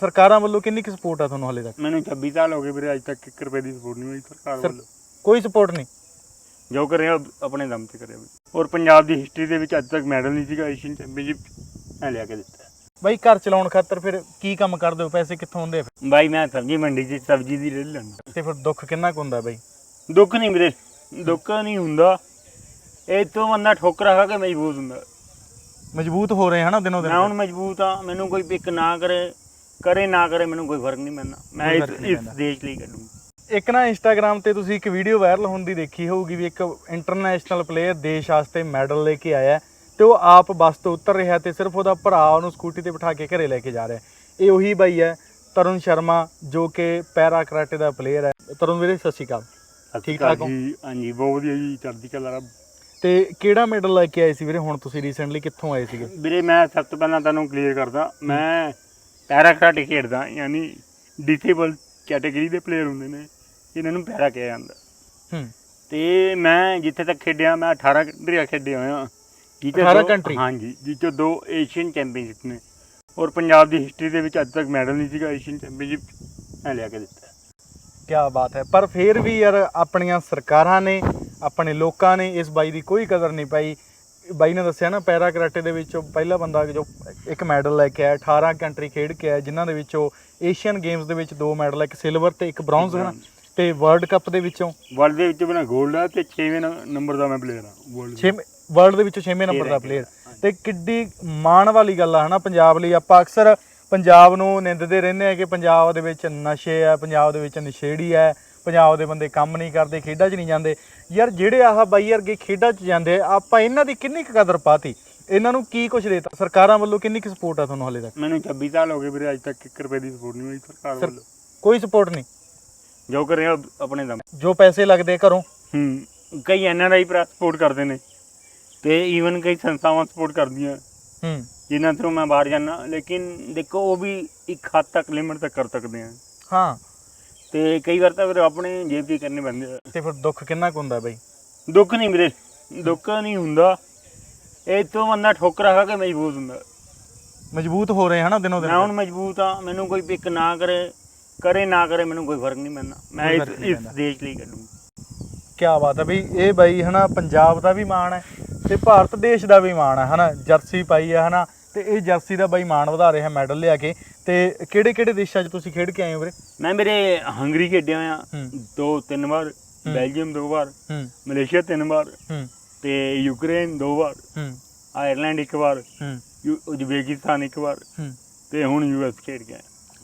ਸਰਕਾਰਾਂ ਵੱਲੋਂ ਕਿੰਨੀ ਕੁ ਸਪੋਰਟ ਆ ਤੁਹਾਨੂੰ ਹਾਲੇ ਤੱਕ? ਮੈਨੂੰ 26 ਸਾਲ ਹੋ ਗਏ ਵੀਰੇ ਅੱਜ ਤੱਕ 1 ਰੁਪਏ ਦੀ ਸਪੋਰਟ ਨਹੀਂ ਹੋਈ ਸਰਕਾਰ ਸਰ- ਵੱਲੋਂ। ਕੋਈ ਸਪੋਰਟ ਨਹੀਂ? ਜੋ ਕਰਿਆ ਆਪਣੇ ਦਮ ਤੇ ਕਰਿਆ। ਔਰ ਪੰਜਾਬ ਦੀ ਹਿਸਟਰੀ ਦੇ ਵਿੱਚ ਅੱਜ ਤੱਕ ਮੈਡਲ ਨਹੀਂ ਸੀਗਾ ਏਸ਼ੀਅਨ ਚੈਂਪੀਅਨਸ਼ਿਪ ਮੈਂ ਲਿਆ ਕੇ ਦਿੱਤਾ। ਬਾਈ ਘਰ ਚਲਾਉਣ ਖਾਤਰ ਫਿਰ ਕੀ ਕੰਮ ਕਰਦੇ ਹੋ? ਪੈਸੇ ਕਿੱਥੋਂ ਆਉਂਦੇ ਆ ਫਿਰ? ਬਾਈ ਮੈਂ ਸਬਜ਼ੀ ਮੰਡੀ 'ਚ ਸਬਜ਼ੀ ਦੀ ਰੇਹੜੀ ਲਾਉਂਦਾ ਤੇ ਫਿਰ ਦੁੱਖ ਕਿੰਨਾ ਕੁ ਹੁੰਦਾ ਬਾਈ? ਦੁੱਖ ਨਹੀਂ ਵੀਰੇ ਦੁੱਖ ਨਹੀਂ ਹੁੰਦਾ। ਇਹ ਤੋਂ ਬੰਦਾ ਠੋਕਰਾ ਖਾ ਕੇ ਮਜਬੂਤ ਹੁੰਦਾ। ਮਜ਼ਬੂਤ ਹੋ ਰਹੇ ਹਨਾ ਦਿਨੋਂ ਮੈਂ ਹੁਣ ਦਿਨ ਮਜਬੂਤ ਆ ਮੈਨੂੰ ਕੋਈ ਪਿਕ ਨਾ ਕਰੇ। ਕਰੇ ਨਾ ਕਰੇ ਮੈਨੂੰ ਕੋਈ ਫ਼ਰਕ ਨਹੀਂ ਪੈਂਦਾ। ਮੈਂ ਇਸ ਇਸ। ਦੇਸ਼ ਲਈ ਕੱਢੂੰ ਇੱਕ ਨਾ ਇੰਸਟਾਗ੍ਰam ਤੇ ਤੁਸੀਂ ਇੱਕ ਵੀਡੀਓ ਵਾਇਰਲ ਹੁੰਦੀ ਦੇਖੀ ਹੋਊਗੀ ਵੀ ਇੱਕ ਇੰਟਰਨੈਸ਼ਨਲ ਪਲੇਅਰ ਦੇਸ਼ ਵਾਸਤੇ ਮੈਡਲ ਲੈ ਕੇ ਆਇਆ ਤੇ ਉਹ ਆਪ ਬੱਸ ਤੋਂ ਉਤਰ ਰਿਹਾ ਤੇ ਸਿਰਫ ਉਹਦਾ ਭਰਾ ਉਹਨੂੰ ਸਕੂਟੀ ਤੇ ਬਿਠਾ ਕੇ ਘਰੇ ਲੈ ਕੇ ਜਾ ਰਿਹਾ ਇਹ ਉਹੀ ਬਾਈ ਹੈ ਤਰੁਣ ਸ਼ਰਮਾ ਜੋ ਕਿ ਪੈਰਾ ਕਰਾਟੇ ਦਾ ਪਲੇਅਰ ਹੈ। ਤਰੁਣ ਵੀਰੇ ਸਤਿ ਸ਼੍ਰੀ ਅਕਾਲ। ਠੀਕ ਠਾਕ ਹੋ? ਜੀ। ਹਾਂਜੀ ਬਹੁਤ ਵਧੀਆ ਜੀ ਚੜ੍ਹਦੀ ਕਲਾ ਰੱਬ। ਤੇ ਕਿਹੜਾ ਮੈਡਲ ਲੈ ਕੇ ਆਏ ਸੀ ਵੀਰੇ? ਹੁਣ ਤੁਸੀਂ ਰੀਸੈਂਟਲੀ ਕਿੱਥੋਂ ਆਏ ਸੀਗੇ? ਵੀਰੇ ਮੈਂ ਸਭ ਤੋਂ ਪਹਿਲਾਂ ਤੁਹਾਨੂੰ ਕਲੀਅਰ ਕਰਦਾ ਮੈਂ ਪੈਰਾ ਕਰਾਟੇ ਖੇਡਦਾ ਯਾਨੀ ਡਿਸੇਬਲ ਕੈਟਾਗਰੀ ਦੇ ਪਲੇਅਰ ਹੁੰਦੇ ਨੇ ਇਹਨਾਂ ਨੂੰ ਪੈਰਾ ਕਿਹਾ ਜਾਂਦਾ। ਹੂੰ। ਤੇ ਮੈਂ ਜਿੱਥੇ ਤੱਕ ਖੇਡਿਆ ਮੈਂ 18 ਕੰਟਰੀਆਂ ਖੇਡਿਆ ਹੋਇਆ ਜਿੱਥੇ 18 ਦੋ- country? ਹਾਂਜੀ ਜਿੱਚੋਂ ਦੋ ਏਸ਼ੀਅਨ ਚੈਂਪੀਅਨਸ਼ਿਪ ਨੇ। ਔਰ ਪੰਜਾਬ ਦੀ ਹਿਸਟਰੀ ਦੇ ਵਿੱਚ ਅੱਜ ਤੱਕ ਮੈਡਲ ਨਹੀਂ ਸੀਗਾ ਏਸ਼ੀਅਨ ਚੈਂਪੀਅਨਸ਼ਿਪ ਮੈਂ ਲਿਆ ਕੇ ਦਿੱਤਾ। ਕਿਆ ਬਾਤ ਹੈ। ਪਰ ਫਿਰ ਵੀ ਯਾਰ ਆਪਣੀਆਂ ਸਰਕਾਰਾਂ ਨੇ ਆਪਣੇ ਲੋਕਾਂ ਨੇ ਇਸ ਬਾਈ ਦੀ ਕੋਈ ਕਦਰ ਨਹੀਂ ਪਾਈ। ਬਾਈ ਨੇ ਦੱਸਿਆ ਨਾ ਪੈਰਾ ਕਰਾਟੇ ਦੇ ਵਿੱਚ ਪਹਿਲਾ ਬੰਦਾ ਜੋ ਇੱਕ ਮੈਡਲ ਲੈ ਕੇ ਆਇਆ 18 ਕੰਟਰੀ ਖੇਡ ਕੇ ਆਇਆ ਜਿਨ੍ਹਾਂ ਦੇ ਵਿੱਚੋਂ ਏਸ਼ੀਅਨ ਗੇਮਸ ਦੇ ਵਿੱਚ ਦੋ ਮੈਡਲ ਇੱਕ ਸਿਲਵਰ ਤੇ ਇੱਕ ਬ੍ਰੌਂਜ਼ ਹਨ ਤੇ ਵਰਲਡ ਕੱਪ ਦੇ ਵਿੱਚੋਂ ਵਰਲਡ ਦੇ ਵਿੱਚ ਬਣਾ 골ਡ ਆ ਤੇ 6ਵੇਂ ਨੰਬਰ ਦਾ ਮੈਂ ਪਲੇਅਰ ਆ ਵਰਲਡ 6 ਵਰਲਡ ਦੇ ਵਿੱਚੋਂ 6ਵੇਂ ਨੰਬਰ ਦਾ ਪਲੇਅਰ ਤੇ ਕਿੱਡੀ ਮਾਣ ਵਾਲੀ ਗੱਲ ਆ ਹਨਾ ਪੰਜਾਬ ਲਈ ਆਪਾਂ ਅਕਸਰ ਪੰਜਾਬ ਨੂੰ ਨਿੰਦਦੇ ਰਹਿੰਦੇ ਆ ਕਿ ਪੰਜਾਬ ਦੇ ਵਿੱਚ ਨਸ਼ੇ ਆ ਪੰਜਾਬ ਦੇ ਵਿੱਚ ਨਸ਼ੇੜੀ ਆ ਪੰਜਾਬ ਦੇ ਬੰਦੇ ਕੰਮ ਨਹੀਂ ਕਰਦੇ ਖੇਡਾਂ 'ਚ ਨਹੀਂ ਜਾਂਦੇ। ਯਾਰ ਜਿਹੜੇ ਆਹ ਬਾਈ ਵਰਗੇ ਖੇਡਾਂ 'ਚ ਜਾਂਦੇ ਆ, ਆਪਾਂ ਇਹਨਾਂ ਦੀ ਕਿੰਨੀ ਕੁ ਕਦਰ ਪਾਤੀ? ਇਹਨਾਂ ਨੂੰ ਕੀ ਕੁਛ ਦੇਤਾ? ਸਰਕਾਰਾਂ ਵੱਲੋਂ ਕਿੰਨੀ ਕੁ ਸਪੋਰਟ ਆ ਤੁਹਾਨੂੰ ਹਾਲੇ ਤੱਕ? ਮੈਨੂੰ 26 ਸਾਲ ਹੋ ਗਏ ਵੀਰੇ ਅੱਜ ਤੱਕ 1 ਰੁਪਏ ਦੀ ਸਪੋਰਟ ਨਹੀਂ ਹੋਈ ਸਰਕਾਰ ਸਰ- ਵੱਲੋਂ। ਕੋਈ ਸਪੋਰਟ ਨਹੀਂ? ਜੋ ਕਰਿਆ ਆਪਣੇ ਦਮ। ਜੋ ਪੈਸੇ ਲੱਗਦੇ ਆ ਘਰੋਂ? ਹੂੰ ਕਈ ਐਨਆਰਆਈ ਭਰਾ ਸਪੋਰਟ ਕਰਦੇ ਨੇ। ਤੇ ਈਵਨ ਕਈ ਸੰਸਥਾਵਾਂ ਸਪੋਰਟ ਕਰਦੀਆਂ। ਹੂੰ। ਜਿਨ੍ਹਾਂ ਥਰੂ ਮੈਂ ਬਾਹਰ ਜਾਣਾ ਲੇਕਿਨ ਦੇਖੋ ਉਹ ਵੀ ਇੱਕ ਹੱਦ ਤੱਕ ਲਿਮਟ ਤੱਕ ਕਰ ਸਕਦੇ ਆ। ਹਾਂ। ਤੇ ਕਈ ਵਾਰ ਤਾਂ ਫਿਰ ਆਪਣੇ ਜੇਬ ਦੀ ਕਰਨੇ ਪੈਂਦੇ ਆ। ਤੇ ਫਿਰ ਦੁੱਖ ਕਿੰਨਾ ਕੁ ਹੁੰਦਾ ਬਾਈ? ਦੁੱਖ ਨਹੀਂ ਵੀਰੇ ਦੁੱਖ ਨਹੀਂ ਹੁੰਦਾ। ਇਹ ਤੋਂ ਬੰਦਾ ਠੋਕਰਾ ਖਾ ਕੇ ਮਜਬੂਤ ਹੁੰਦਾ। ਮਜ਼ਬੂਤ ਹੋ ਰਹੇ ਹਨਾ ਦਿਨੋਂ ਮੈਂ ਹੁਣ ਦਿਨ ਮਜਬੂਤ ਆ ਮੈਨੂੰ ਕੋਈ ਪਿਕ ਨਾ ਕਰੇ ਕਰੇ ਨਾ ਕਰੇ ਮੈਨੂੰ ਕੋਈ ਫ਼ਰਕ ਨਹੀਂ ਪੈਂਦਾ। ਮੈਂ ਕੋਈ ਇਸ ਫ਼ਰਕ ਨਹੀਂ ਇਸ ਪੈਂਦਾ। ਦੇਸ਼ ਲਈ ਕੱਢੂੰ ਕਿਆ ਬਾਤ ਹੈ ਬਈ ਇਹ ਬਾਈ ਹਨਾ ਪੰਜਾਬ ਦਾ ਵੀ ਮਾਣ ਹੈ ਤੇ ਭਾਰਤ ਦੇਸ਼ ਦਾ ਵੀ ਮਾਣ ਹੈ ਹਨਾ ਜਰਸੀ ਪਾਈ ਹੈ ਹਨਾ। ਤੇ ਇਹ ਜਰਸੀ ਦਾ ਬਾਈ ਮਾਣ ਵਧਾ ਰਿਹਾ ਮੈਡਲ ਲਿਆ ਕੇ। ਤੇ ਕਿਹੜੇ ਕਿਹੜੇ ਦੇਸ਼ਾਂ 'ਚ ਤੁਸੀਂ ਖੇਡ ਕੇ ਆਏ ਹੋ ਵੀਰੇ? ਮੈਂ ਮੇਰੇ ਹੰਗਰੀ ਖੇਡਿਆ ਹੂੰ। ਦੋ ਤਿੰਨ ਵਾਰ। ਬੈਲਜੀਅਮ ਦੋ ਵਾਰ। ਮਲੇਸ਼ੀਆ ਤਿੰਨ ਵਾਰ। ਤੇ ਯੂਕਰੇਨ ਦੋ ਵਾਰ। ਆਇਰਲੈਂਡ ਇੱਕ ਵਾਰ। ਉਜ਼ਬੇਕਿਸਤਾਨ ਇੱਕ ਵਾਰ। ਤੇ ਹੁਣ ਯੂਐਸ ਖੇਡ ਗਿਆ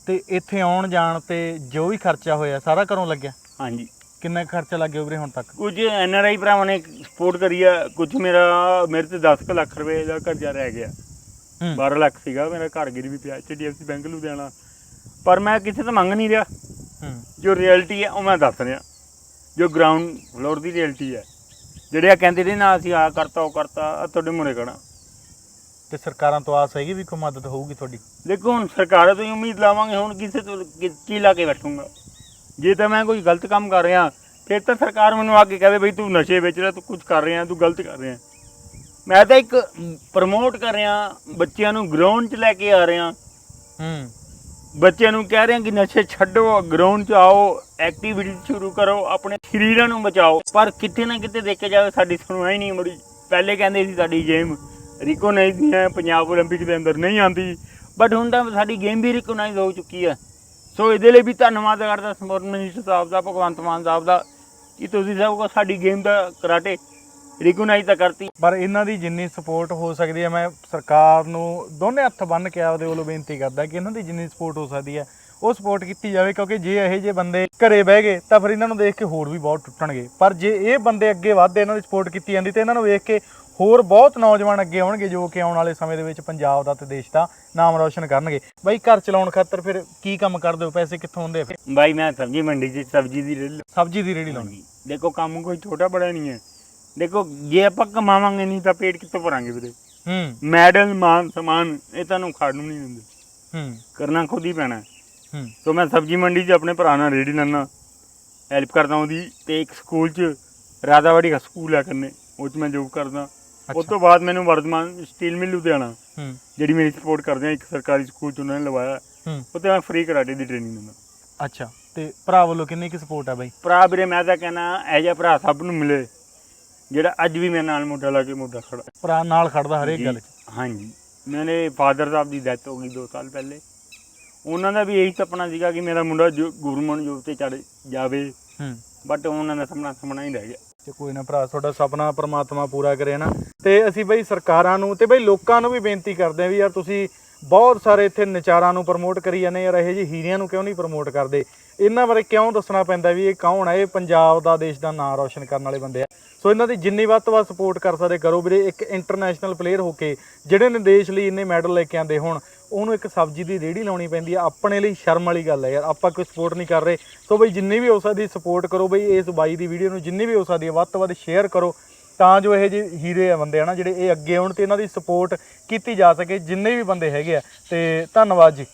ਤੇ ਇੱਥੇ ਆਉਣ ਜਾਣ ਤੇ ਜੋ ਵੀ ਖਰਚਾ ਹੋਇਆ ਸਾਰਾ ਘਰੋਂ ਲੱਗਿਆ? ਹਾਂਜੀ। ਕਿੰਨਾ ਖਰਚਾ ਲੱਗਿਆ ਵੀਰੇ ਹੁਣ ਤੱਕ? ਕੁਝ ਐਨਆਰਆਈ ਭਰਾਵਾਂ ਨੇ ਸਪੋਰਟ ਕਰੀ ਆ। ਕੁਝ ਮੇਰਾ ਮੇਰੇ ਤੇ 10 ਕੁ ਲੱਖ ਰੁਪਏ ਦਾ ਕਰਜ਼ਾ ਰਹਿ ਗਿਆ। 12 ਲੱਖ ਸੀਗਾ ਮੇਰਾ ਘਰ ਗਿਰ ਵੀ ਪਿਆ ਐਚਡੀਐਫਸੀ ਬੈਂਕ ਲੁਧਿਆਣਾ। ਪਰ ਮੈਂ ਕਿਸੇ ਤੋਂ ਮੰਗ ਨਹੀਂ ਰਿਹਾ। ਜੋ ਰਿਐਲਿਟੀ ਹੈ ਉਹ ਮੈਂ ਦੱਸ ਰਿਹਾ। ਜੋ ਗਰਾਊਂਡ ਫਲੋਰ ਦੀ ਰਿਐਲਿਟੀ ਹੈ। ਜਿਹੜੇ ਆ ਕਹਿੰਦੇ ਨੇ ਨਾ ਅਸੀਂ ਆ ਕਰਤਾ ਉਹ ਕਰਤਾ ਆਹ ਤੁਹਾਡੇ ਮੁਰੇ ਕਣਾ ਤੇ ਸਰਕਾਰਾਂ ਤੋਂ ਆਸ ਹੈਗੀ ਵੀ ਕੋਈ ਮਦਦ ਹੋਊਗੀ ਤੁਹਾਡੀ? ਦੇਖੋ ਹੁਣ ਸਰਕਾਰਾਂ ਤੋਂ ਹੀ ਉਮੀਦ ਲਾਵਾਂਗੇ ਹੁਣ ਕਿਸੇ ਤੋਂ ਕਿ- ਲਾ ਕੇ ਬੈਠੂੰਗਾ। ਜੇ ਤਾਂ ਮੈਂ ਕੋਈ ਗਲਤ ਕੰਮ ਕਰ ਰਿਹਾ ਫਿਰ ਤਾਂ ਸਰਕਾਰ ਮੈਨੂੰ ਆ ਕੇ ਕਹੇ ਬਈ ਤੂੰ ਨਸ਼ੇ ਵੇਚ ਰਿਹਾ ਤੂੰ ਕੁਝ ਕਰ ਰਿਹਾ ਤੂੰ ਗਲਤ ਕਰ ਰਿਹਾ। ਮੈਂ ਤਾਂ ਇੱਕ ਪ੍ਰਮੋਟ ਕਰ ਰਿਹਾ ਬੱਚਿਆਂ ਨੂੰ ਗਰਾਊਂਡ 'ਚ ਲੈ ਕੇ ਆ ਰਿਹਾ ਹੂੰ ਬੱਚਿਆਂ ਨੂੰ ਕਹਿ ਰਿਹਾ ਕਿ ਨਸ਼ੇ ਛੱਡੋ ਗਰਾਊਂਡ 'ਚ ਆਓ ਐਕਟੀਵਿਟੀ ਸ਼ੁਰੂ ਕਰੋ ਆਪਣੇ ਸਰੀਰਾਂ ਨੂੰ ਬਚਾਓ ਪਰ ਕਿਤੇ ਨਾ ਕਿਤੇ ਦੇਖਿਆ ਜਾਵੇ ਸਾਡੀ ਸੁਣਵਾਈ ਨਹੀਂ ਮੁੜੀ ਪਹਿਲੇ ਕਹਿੰਦੇ ਸੀ ਸਾਡੀ ਗੇਮ ਰਿਕੋਗਨਾਈਜ਼ ਨਹੀਂ ਹੈ ਪੰਜਾਬ 올림픽 ਦੇ ਅੰਦਰ ਨਹੀਂ ਆਂਦੀ ਬਟ ਹੁਣ ਤਾਂ ਸਾਡੀ ਗੇਮ ਵੀ ਰਿਕੋਗਨਾਈਜ਼ ਹੋ ਚੁੱਕੀ ਹੈ ਸੋ ਇਹਦੇ ਲਈ ਵੀ ਧੰਨਵਾਦ ਕਰਦਾ ਸਪੋਰਟ ਮਿਨਿਸਟਰ ਸਾਹਿਬ ਦਾ ਭਗਵੰਤ ਮਾਨ ਸਾਹਿਬ ਦਾ ਕਿ ਤੁਸੀਂ ਸਭ ਕੋ ਸਾਡੀ ਗੇਮ ਦਾ ਕਰਾਟੇ ਰਿਕੋਗਨਾਈਜ਼ ਤਾਂ ਕਰਤੀ। ਪਰ ਇਹਨਾਂ ਦੀ ਜਿੰਨੀ ਸਪੋਰਟ ਹੋ ਸਕਦੀ ਹੈ ਮੈਂ ਸਰਕਾਰ ਨੂੰ ਦੋਨੇ ਹੱਥ ਬੰਨ੍ਹ ਕੇ ਆਪਦੇ ਵੱਲੋਂ ਬੇਨਤੀ ਕਰਦਾ ਕਿ ਇਹਨਾਂ ਦੀ ਜਿੰਨੀ ਸਪੋਰਟ ਹੋ ਸਕਦੀ ਹੈ ਉਹ ਸਪੋਰਟ ਕੀਤੀ ਜਾਵੇ ਕਿਉਂਕਿ ਜੇ ਇਹੋ ਜਿਹੇ ਬੰਦੇ ਘਰੇ ਬਹਿ ਗਏ ਤਾਂ ਫਿਰ ਇਹਨਾਂ ਨੂੰ ਦੇਖ ਕੇ ਹੋਰ ਵੀ ਬਹੁਤ ਟੁੱਟਣਗੇ। ਪਰ ਜੇ ਇਹ ਬੰਦੇ ਅੱਗੇ ਵੱਧਦੇ ਇਹਨਾਂ ਦੀ ਸਪੋਰਟ ਕੀਤੀ ਜਾਂਦੀ ਤੇ ਇਹਨਾਂ ਨੂੰ ਵੇਖ ਕੇ ਹੋਰ ਬਹੁਤ ਨੌਜਵਾਨ ਅੱਗੇ ਆਉਣਗੇ ਜੋ ਕਿ ਆਉਣ ਵਾਲੇ ਸਮੇਂ ਦੇ ਵਿੱਚ ਪੰਜਾਬ ਦਾ ਤੇ ਦੇਸ਼ ਦਾ ਨਾਮ ਰੌਸ਼ਨ ਕਰਨਗੇ। ਬਾਈ ਘਰ ਚਲਾਉਣ ਖਾਤਰ ਫਿਰ ਕੀ ਕੰਮ ਕਰਦੇ ਹੋ ਪੈਸੇ ਕਿੱਥੋਂ ਫਿਰ? ਬਾਈ ਮੈਂ ਸਬਜ਼ੀ ਮੰਡੀ 'ਚ ਸਬਜ਼ੀ ਦੀ ਰੇਹੜੀ ਸਬਜ਼ੀ ਦੀ ਰੇੜੀ ਲਾਉਣੀ। ਹਾਂਜੀ। ਦੇਖੋ ਕੰਮ ਕੋਈ ਛੋਟਾ ਬੜਾ ਨਹੀਂ ਹੈ। ਦੇਖੋ ਜੇ ਆਪਾਂ ਕਮਾਵਾਂਗੇ ਨਹੀਂ ਤਾਂ ਪੇਟ ਕਿੱਥੋਂ ਭਰਾਂਗੇ ਵੀਰੇ? ਹੂੰ। ਮੈਡਲ ਮਾਨ ਸਮਾਨ ਇਹ ਤੁਹਾਨੂੰ ਖਾਣ ਨੂੰ ਨਹੀਂ ਦਿੰਦੇ। ਹੂੰ। ਕਰਨਾ ਖੁਦ ਹੀ ਪੈਣਾ। ਹੈ। ਹੂੰ ਸੋ ਮੈਂ ਸਬਜੀ ਮੰਡੀ 'ਚ ਆਪਣੇ ਭਰਾ ਨਾਲ ਰੇੜੀ ਲਾਨਾ ਹੈਲਪ ਕਰਦਾ ਉਹਦੀ ਤੇ ਇੱਕ ਸਕੂਲ 'ਚ ਰਾਧਾਵਾੜੀ ਦਾ ਸਕੂਲ ਹੈ ਕੰਨੇ ਉਹ 'ਚ ਮੈਂ ਜੋਬ ਕਰਦਾ। ਉਸ ਤੋਂ ਬਾਅਦ ਮੈਨੂੰ ਵਰਧਮਾਨ ਸਟੀਲ ਮਿਲ ਲੁਧਿਆਣਾ। ਹੂੰ। ਜਿਹੜੀ ਮੇਰੀ ਸਪੋਰਟ ਕਰਦੇ ਆ ਇੱਕ ਸਰਕਾਰੀ ਸਕੂਲ 'ਚ ਉਹਨਾਂ ਨੇ ਲਵਾਇਆ। ਹੂੰ। ਉੱਥੇ ਮੈਂ ਫ੍ਰੀ ਕਰਾਟੇ ਦੀ ਟ੍ਰੇਨਿੰਗ ਦਿੰਦਾ। ਅੱਛਾ ਤੇ ਭਰਾ ਵੱਲੋਂ ਕਿੰਨੀ ਕੁ ਸਪੋਰਟ ਆ ਬਾਈ? ਭਰਾ ਵੀਰੇ ਮੈਂ ਤਾਂ ਕਹਿੰਦਾ ਐ ਜਿਹਾ ਭਰਾ ਸਭ ਨੂੰ ਮਿਲੇ। ਜਿਹੜਾ ਅੱਜ ਵੀ ਮੇਰੇ ਨਾਲ ਮੋਢਾ ਲਾ ਕੇ ਮੋਢਾ ਖੜਾ ਭਰਾ ਨਾਲ ਖੜਦਾ ਹਰੇਕ ਜੀ, ਗੱਲ 'ਚ। ਹਾਂਜੀ। ਮੇਰੇ ਫਾਦਰ ਸਾਹਿਬ ਦੀ ਡੈਥ ਹੋ ਗਈ 2 ਸਾਲ ਪਹਿਲੇ। ਉਹਨਾਂ ਦਾ ਵੀ ਇਹੀ ਸੁਪਨਾ ਸੀਗਾ ਕਿ ਮੇਰਾ ਮੁੰਡਾ ਗੁਰਮਨ ਜੋਬ ਤੇ ਚੜ ਜਾਵੇ। ਹੂੰ। ਬਟ ਉਹਨਾਂ ਦਾ ਸੁਪਨਾ ਸੁਪਨਾ ਹੀ ਰਹਿ ਗਿਆ। ਤੇ ਕੋਈ ਨਾ ਭਰਾ ਤੁਹਾਡਾ ਸੁਪਨਾ ਪ੍ਰਮਾਤਮਾ ਪੂਰਾ ਕਰੇ ਨਾ। ਤੇ ਅਸੀਂ ਬਈ ਸਰਕਾਰਾਂ ਨੂੰ ਤੇ ਬਈ ਲੋਕਾਂ ਨੂੰ ਵੀ ਬੇਨਤੀ ਕਰਦੇ ਆ ਵੀ ਯਾਰ ਤੁਸੀਂ ਬਹੁਤ ਸਾਰੇ ਇੱਥੇ ਨਚਾਰਾਂ ਨੂੰ ਪ੍ਰਮੋਟ ਕਰੀ ਜਾਂਦੇ ਯਾਰ ਇਹੋ ਜਿਹੇ ਹੀਰਿਆਂ ਨੂੰ ਕਿਉਂ ਨਹੀਂ ਪ੍ਰਮੋਟ ਕਰਦੇ? ਇਹਨਾਂ ਬਾਰੇ ਕਿਉਂ ਦੱਸਣਾ ਪੈਂਦਾ ਵੀ ਇਹ ਕੌਣ ਹੈ ਇਹ ਪੰਜਾਬ ਦਾ, ਦੇਸ਼ ਦਾ ਨਾਂ ਰੌਸ਼ਨ ਕਰਨ ਵਾਲੇ ਬੰਦੇ ਆ। ਸੋ ਇਹਨਾਂ ਦੀ ਜਿੰਨੀ ਵੱਧ ਤੋਂ ਵੱਧ ਸਪੋਰਟ ਕਰ ਸਕਦੇ, ਕਰੋ ਵੀਰੇ, ਇੱਕ ਇੰਟਰਨੈਸ਼ਨਲ ਪਲੇਅਰ ਹੋ ਕੇ, ਜਿਹੜੇ ਨੇ ਦੇਸ਼ ਲਈ ਇੰਨੇ ਮੈਡਲ ਲੈ ਕੇ ਆਂਦੇ ਹੋਣ, ਉਹਨੂੰ ਇੱਕ ਸਬਜ਼ੀ ਦੀ ਰੇੜੀ ਲਾਉਣੀ ਪੈਂਦੀ ਆ। ਆਪਣੇ ਲਈ ਸ਼ਰਮ ਵਾਲੀ ਗੱਲ ਹੈ ਯਾਰ, ਆਪਾਂ ਕੋਈ ਸਪੋਰਟ ਨਹੀਂ ਕਰ ਰਹੇ। ਸੋ ਬਈ ਜਿੰਨੀ ਵੀ ਹੋ ਸਕਦੀ ਸਪੋਰਟ ਕਰੋ ਬਈ, ਇਸ ਬਾਈ ਦੀ ਵੀਡੀਓ ਨੂੰ ਜਿੰਨੀ ਵੀ ਹੋ ਸਕਦੀ ਹੈ ਵੱਧ ਤੋਂ ਵੱਧ ਸ਼ੇਅਰ ਕਰੋ। ਤਾਂ ਜੋ ਇਹ ਜਿਹੇ ਹੀਰੇ ਆ ਬੰਦੇ ਆ ਨਾ ਜਿਹੜੇ ਇਹ ਅੱਗੇ ਆਉਣ ਤੇ ਇਹਨਾਂ ਦੀ ਸਪੋਰਟ ਕੀਤੀ ਜਾ ਸਕੇ, ਜਿੰਨੇ ਵੀ ਬੰਦੇ ਹੈਗੇ ਆ। ਤੇ ਧੰਨਵਾਦ ਜੀ।